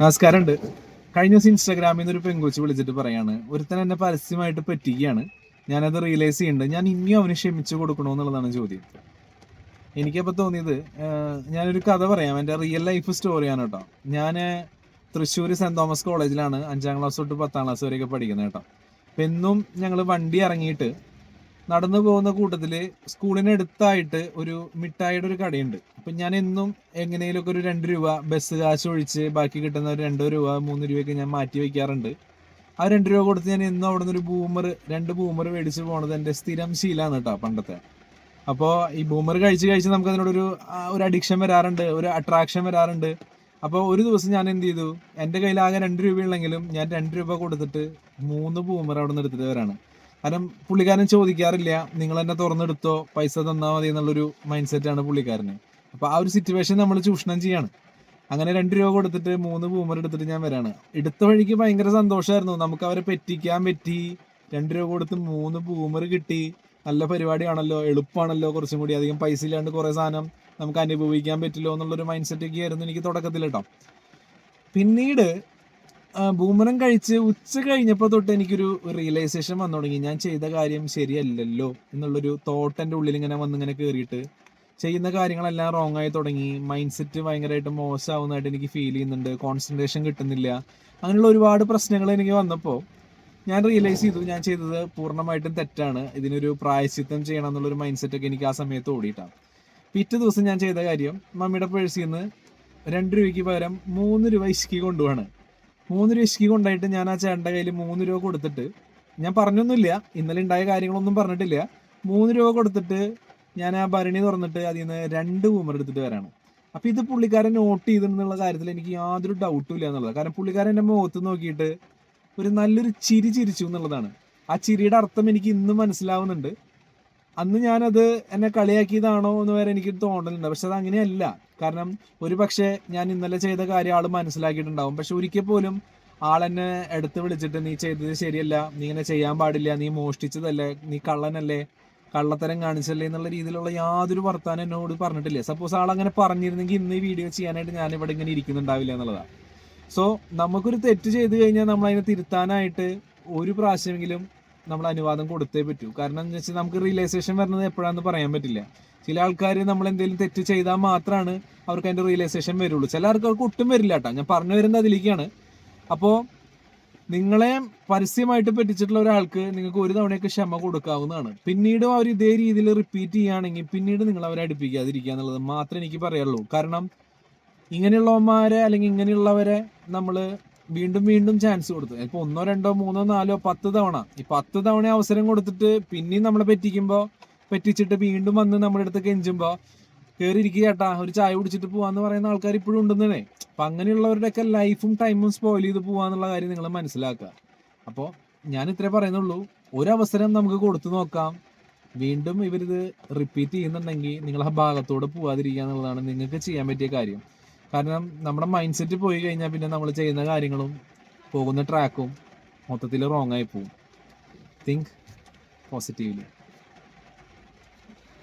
നമസ്കാരമുണ്ട്. കഴിഞ്ഞ ദിവസം ഇൻസ്റ്റാഗ്രാമിൽ നിന്ന് ഒരു പെങ്കൊച്ച് വിളിച്ചിട്ട് പറയാണ് ഒരുത്തൻ എന്നെ പരസ്യമായിട്ട് പറ്റിക്കുകയാണ്. ഞാനത് റിയലൈസ് ചെയ്യുന്നുണ്ട്. ഞാൻ ഇനിയും അവന് ക്ഷമിച്ചു കൊടുക്കണോ എന്നുള്ളതാണ് ചോദ്യം. എനിക്കപ്പോൾ തോന്നിയത് ഞാനൊരു കഥ പറയാം. എന്റെ റിയൽ ലൈഫ് സ്റ്റോറിയാണ് കേട്ടോ. ഞാൻ തൃശ്ശൂർ സെന്റ് തോമസ് കോളേജിലാണ് അഞ്ചാം ക്ലാസ് തൊട്ട് പത്താം ക്ലാസ് വരെയൊക്കെ പഠിക്കുന്നത് കേട്ടോ. അപ്പം എന്നും ഞങ്ങൾ വണ്ടി ഇറങ്ങിയിട്ട് നടന്നു പോകുന്ന കൂട്ടത്തിൽ സ്കൂളിനടുത്തായിട്ട് ഒരു മിഠായിയുടെ ഒരു കടയുണ്ട്. അപ്പം ഞാൻ എന്നും എങ്ങനെയൊക്കെ ഒരു രണ്ട് രൂപ ബസ് കാശ് ഒഴിച്ച് ബാക്കി കിട്ടുന്ന ഒരു രണ്ടോ രൂപ മൂന്ന് രൂപയൊക്കെ ഞാൻ മാറ്റി വയ്ക്കാറുണ്ട് ആ രണ്ട് രൂപ കൊടുത്ത് ഞാൻ എന്നും അവിടെ നിന്ന് ഒരു ബൂമർ രണ്ട് ബൂമർ മേടിച്ച് പോണത് എന്റെ സ്ഥിരം ശീലമാണ് കേട്ടോ പണ്ടത്തെ. അപ്പോൾ ഈ ബൂമർ കഴിച്ച് കഴിച്ച് നമുക്ക് അതിനോടൊരു ഒരു അഡിക്ഷൻ വരാറുണ്ട് ഒരു അട്രാക്ഷൻ വരാറുണ്ട്. അപ്പോൾ ഒരു ദിവസം ഞാൻ എന്ത് ചെയ്തു? എന്റെ കയ്യിൽ ആകെ രണ്ട് രൂപയുള്ളെങ്കിലും ഞാൻ രണ്ട് രൂപ കൊടുത്തിട്ട് മൂന്ന് ബൂമർ അവിടെ നിന്ന് എടുത്തിട്ട് വരാണ്. കാരണം പുള്ളിക്കാരൻ ചോദിക്കാറില്ല നിങ്ങൾ എന്നെ തുറന്നെടുത്തോ? പൈസ തന്നാൽ മതി എന്നുള്ളൊരു മൈൻഡ് സെറ്റാണ് പുള്ളിക്കാരന്. അപ്പോൾ ആ ഒരു സിറ്റുവേഷൻ നമ്മൾ ചൂഷണം ചെയ്യാണ്. അങ്ങനെ രണ്ട് രൂപ കൊടുത്തിട്ട് മൂന്ന് ബൂമർ എടുത്തിട്ട് ഞാൻ വരാണ്. എടുത്ത വഴിക്ക് ഭയങ്കര സന്തോഷമായിരുന്നു നമുക്ക് അവരെ പറ്റിക്കാൻ പറ്റി. രണ്ട് രൂപ കൊടുത്ത് മൂന്ന് ബൂമർ കിട്ടി. നല്ല പരിപാടിയാണല്ലോ എളുപ്പമാണല്ലോ കുറച്ചും കൂടി അധികം പൈസ ഇല്ലാണ്ട് കുറേ സാധനം നമുക്ക് അനുഭവിക്കാൻ പറ്റില്ലോ എന്നുള്ളൊരു മൈൻഡ് സെറ്റൊക്കെ ആയിരുന്നു എനിക്ക് തുടക്കത്തിൽ കേട്ടോ പിന്നീട് ബൂമനം കഴിച്ച് ഉച്ച കഴിഞ്ഞപ്പോൾ തൊട്ട് എനിക്കൊരു റിയലൈസേഷൻ വന്നു തുടങ്ങി. ഞാൻ ചെയ്ത കാര്യം ശരിയല്ലല്ലോ എന്നുള്ളൊരു തോട്ട് എന്റെ ഉള്ളിൽ ഇങ്ങനെ വന്നിങ്ങനെ കയറിയിട്ട് ചെയ്യുന്ന കാര്യങ്ങളെല്ലാം റോങ് ആയി തുടങ്ങി. മൈൻഡ് സെറ്റ് ഭയങ്കരമായിട്ട് മോശമാവുന്നതായിട്ട് എനിക്ക് ഫീൽ ചെയ്യുന്നുണ്ട്. കോൺസെൻട്രേഷൻ കിട്ടുന്നില്ല. അങ്ങനെയുള്ള ഒരുപാട് പ്രശ്നങ്ങൾ എനിക്ക് വന്നപ്പോൾ ഞാൻ റിയലൈസ് ചെയ്തു. ഞാൻ ചെയ്തത് പൂർണമായിട്ടും തെറ്റാണ്. ഇതിനൊരു പ്രായശ്ചിത്തം ചെയ്യണം എന്നുള്ളൊരു മൈൻഡ് സെറ്റൊക്കെ എനിക്ക് ആ സമയത്ത് ഓടിയിട്ടാണ് പിറ്റേ ദിവസം ഞാൻ ചെയ്ത കാര്യം മമ്മിയുടെ പേഴ്സിൽ നിന്ന് രണ്ട് രൂപയ്ക്ക് പകരം മൂന്ന് രൂപ ഇഷ്കി കൊണ്ടുപോവാണ്. മൂന്ന് രൂപ ഇഷ്കി കൊണ്ടായിട്ട് ഞാൻ ആ ചേട്ടന്റെ കയ്യിൽ മൂന്ന് രൂപ കൊടുത്തിട്ട് ഞാൻ പറഞ്ഞൊന്നുമില്ല ഇന്നലെ ഉണ്ടായ കാര്യങ്ങളൊന്നും പറഞ്ഞിട്ടില്ല. മൂന്ന് രൂപ കൊടുത്തിട്ട് ഞാൻ ആ ഭരണി തുറന്നിട്ട് അതിൽ നിന്ന് രണ്ട് ബൂമർ എടുത്തിട്ട് വരാണ്. അപ്പോൾ ഇത് പുള്ളിക്കാരൻ നോട്ട് ചെയ്തിട്ടുള്ള കാര്യത്തിൽ എനിക്ക് യാതൊരു ഡൗട്ടും ഇല്ല എന്നുള്ളത്. കാരണം പുള്ളിക്കാരൻ എന്റെ മുഖത്ത് നോക്കിയിട്ട് ഒരു നല്ലൊരു ചിരി ചിരിച്ചു എന്നുള്ളതാണ്. ആ ചിരിയുടെ അർത്ഥം എനിക്ക് ഇന്നും മനസ്സിലാവുന്നുണ്ട്. അന്ന് ഞാനത് എന്നെ കളിയാക്കിയതാണോ എന്ന് വരെ എനിക്ക് തോന്നലുണ്ട്. പക്ഷെ അത് അങ്ങനെയല്ല. കാരണം ഒരു പക്ഷേ ഞാൻ ഇന്നലെ ചെയ്ത കാര്യം ആൾ മനസ്സിലാക്കിയിട്ടുണ്ടാവും. പക്ഷെ ഒരിക്കൽ പോലും ആളെന്നെ എടുത്ത് വിളിച്ചിട്ട് നീ ചെയ്തത് ശരിയല്ല നീ ഇങ്ങനെ ചെയ്യാൻ പാടില്ല നീ മോഷ്ടിച്ചതല്ലേ നീ കള്ളനല്ലേ കള്ളത്തരം കാണിച്ചല്ലേ എന്നുള്ള രീതിയിലുള്ള യാതൊരു വർത്താനം എന്നോട് പറഞ്ഞിട്ടില്ല. സപ്പോസ് ആൾ അങ്ങനെ പറഞ്ഞിരുന്നെങ്കിൽ ഇന്ന് ഈ വീഡിയോ ചെയ്യാനായിട്ട് ഞാൻ ഇവിടെ ഇങ്ങനെ ഇരിക്കുന്നുണ്ടാവില്ല എന്നുള്ളതാണ് സോ നമുക്കൊരു തെറ്റ് ചെയ്ത് കഴിഞ്ഞാൽ നമ്മൾ അതിനെ തിരുത്താനായിട്ട് ഒരു പ്രാവശ്യമെങ്കിലും നമ്മൾ അനുവാദം കൊടുത്തേ പറ്റൂ. കാരണം എന്ന് വെച്ചാൽ നമുക്ക് റിയലൈസേഷൻ വരുന്നത് എപ്പോഴാണെന്ന് പറയാൻ പറ്റില്ല. ചില ആൾക്കാർ നമ്മൾ എന്തെങ്കിലും തെറ്റ് ചെയ്താൽ മാത്രമാണ് അവർക്ക് അതിന്റെ റിയലൈസേഷൻ വരുള്ളൂ. ചില ആൾക്കാർക്ക് ഒട്ടും വരില്ല കേട്ടോ ഞാൻ പറഞ്ഞു വരുന്നത് അതിലേക്കാണ്. അപ്പോൾ നിങ്ങളെ പരസ്യമായിട്ട് പറ്റിച്ചിട്ടുള്ള ഒരാൾക്ക് നിങ്ങൾക്ക് ഒരു തവണയൊക്കെ ക്ഷമ കൊടുക്കാവുന്നതാണ്. പിന്നീടും അവർ ഇതേ രീതിയിൽ റിപ്പീറ്റ് ചെയ്യുകയാണെങ്കിൽ പിന്നീട് നിങ്ങൾ അവരെ അടുപ്പിക്കാതിരിക്കുക എന്നുള്ളത് മാത്രമേ എനിക്ക് പറയുള്ളൂ കാരണം ഇങ്ങനെയുള്ളവന്മാരെ അല്ലെങ്കിൽ ഇങ്ങനെയുള്ളവരെ നമ്മൾ വീണ്ടും വീണ്ടും ചാൻസ് കൊടുത്തു. ഇപ്പൊ ഒന്നോ രണ്ടോ മൂന്നോ നാലോ പത്ത് തവണ. ഈ പത്ത് തവണ അവസരം കൊടുത്തിട്ട് പിന്നെയും നമ്മളെ പറ്റിക്കുമ്പോൾ പറ്റിച്ചിട്ട് വീണ്ടും വന്ന് നമ്മുടെ അടുത്ത് കെഞ്ചുമ്പോൾ കേറി ഇരിക്കുക ചേട്ടാ ഒരു ചായ കുടിച്ചിട്ട് പോവാന്ന് പറയുന്ന ആൾക്കാർ ഇപ്പോഴും ഉണ്ടെന്നേ അപ്പൊ അങ്ങനെയുള്ളവരുടെയൊക്കെ ലൈഫും ടൈമും സ്പോയിൽ ചെയ്ത് പോവാന്നുള്ള കാര്യം നിങ്ങൾ മനസ്സിലാക്കുക. അപ്പോൾ ഞാൻ ഇത്രേ പറയുന്നുള്ളൂ. ഒരവസരം നമുക്ക് കൊടുത്തു നോക്കാം. വീണ്ടും ഇവരിത് റിപ്പീറ്റ് ചെയ്യുന്നുണ്ടെങ്കിൽ നിങ്ങൾ ആ ഭാഗത്തോടെ പോവാതിരിക്കുക എന്നുള്ളതാണ് നിങ്ങൾക്ക് ചെയ്യാൻ പറ്റിയ കാര്യം. കാരണം നമ്മുടെ മൈൻഡ് സെറ്റ് പോയി കഴിഞ്ഞാൽ പിന്നെ നമ്മൾ ചെയ്യുന്ന കാര്യങ്ങളും പോകുന്ന ട്രാക്കും മൊത്തത്തിൽ റോങ് ആയി പോകും തിങ്ക് പോസിറ്റീവ്ലി